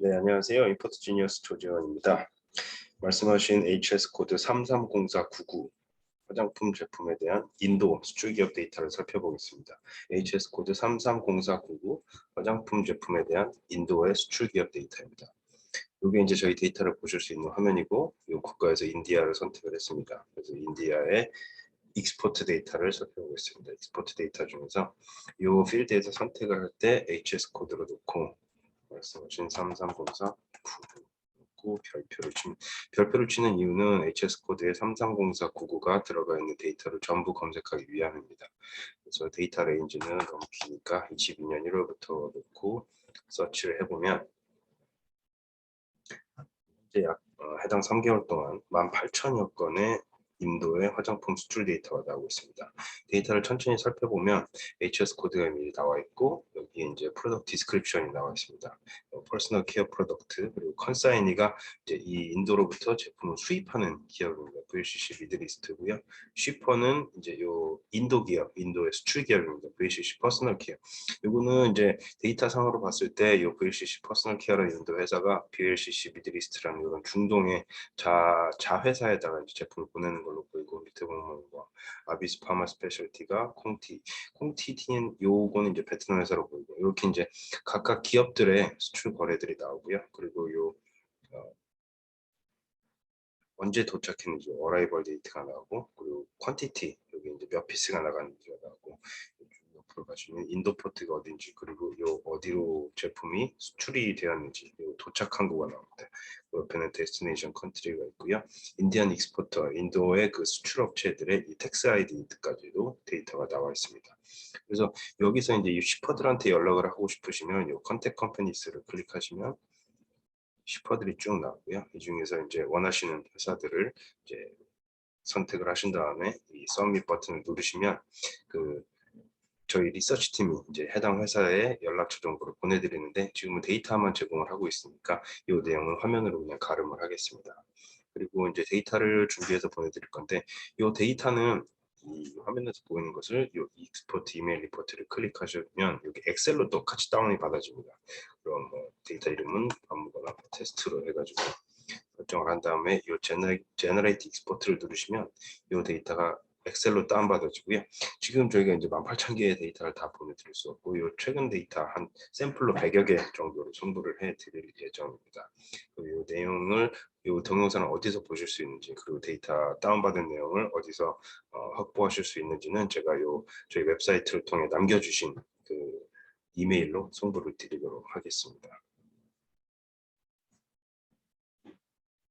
네, 안녕하세요. 임포트 지니어스 조재원입니다. 말씀하신 HS 코드 330499 화장품 제품에 대한 인도 수출 기업 데이터를 살펴보겠습니다. HS 코드 330499 화장품 제품에 대한 인도의 수출 기업 데이터입니다. 이게 이제 저희 데이터를 보실 수 있는 화면이고 이 국가에서 인디아를 선택을 했습니다. 그래서 인디아의 익스포트 데이터를 살펴보겠습니다. 익스포트 데이터 중에서 이 필드에서 선택을 할 때 HS 코드로 놓고 말씀하신 3304 99 별표를 치 별표를 치는 이유는 HS 코드에 330499가 들어가 있는 데이터를 전부 검색하기 위함입니다. 그래서 데이터 레인지는 너무 기니까 22년 1월부터 놓고 서치를 해보면 이제 약 어, 해당 3개월 동안 18,000여 건의 인도의 화장품 수출 데이터가 나오고 있습니다. 데이터를 천천히 살펴보면 HS 코드가 미리 나와 있고 여기에 이제 프로덕트 디스크립션이 나와 있습니다. 퍼스널 케어 프로덕트 그리고 컨사이니가 이제 이 인도로부터 제품을 수입하는 기업입니다. VCC 미들리스트고요. 쉬퍼는 이제 요 인도 기업, 인도의 수출 기업입니다. VCC 퍼스널 케어. 요거는 이제 데이터 상으로 봤을 때 요 VCC 퍼스널 케어라는 인도 회사가 BLCC 미들리스트라는 이런 중동의 자, 자 회사에다가 이제 제품을 보내는 걸로 보이 보면 뭐 아비스 파마 스페셜티가 콩티, 콩티티는 요거는 이제 베트남 회사로 보이고 이렇게 이제 각각 기업들의 수출 거래들이 나오고요. 그리고 요 어, 언제 도착했는지 어라이벌 데이트가 나오고 그리고 퀀티티 여기 이제 몇 피스가 나가는지가 나오고 옆으로 가시면 인도 포트가 어딘지 그리고 요 어디로 제품이 수출이 되었는지 요 도착한 거가 나옵니다. 그 옆에는 데스티네이션 컨트리가 있고요. 인디안 익스포터 인도의 그 수출 업체들의 이 텍스 아이디까지도 데이터가 나와 있습니다. 그래서 여기서 이제 이 슈퍼들한테 연락을 하고 싶으시면 요 컨택 컴퍼니스를 클릭하시면 슈퍼들이 쭉 나오고요. 이 중에서 이제 원하시는 회사들을 이제 선택을 하신 다음에 이 서밋 버튼을 누르시면 그 저희 리서치 팀이 이제 해당 회사에 연락처 정보를 보내드리는데 지금은 데이터만 제공을 하고 있으니까 이 내용을 화면으로 그냥 가름을 하겠습니다. 그리고 이제 데이터를 준비해서 보내드릴 건데 이 데이터는 이 화면에서 보이는 것을 이 익스포트 이메일 리포트를 클릭하시면 여기 엑셀로 똑같이 다운이 받아집니다. 그럼 뭐 데이터 이름은 아무거나 뭐 테스트로 해가지고 설정을 한 다음에 이 제너레이트 익스포트를 누르시면 이 데이터가 엑셀로 다운받아지고요. 지금 저희가 이제 18,000개의 데이터를 다 보내드릴 수 없고 요 최근 데이터 한 샘플로 100여 개 정도로 선부를 해드릴 예정입니다. 그리고 이 내용을 이 동영상을 어디서 보실 수 있는지 그리고 데이터 다운받은 내용을 어디서 어, 확보하실 수 있는지는 제가 요 저희 웹사이트를 통해 남겨주신 그 이메일로 송부를 드리도록 하겠습니다.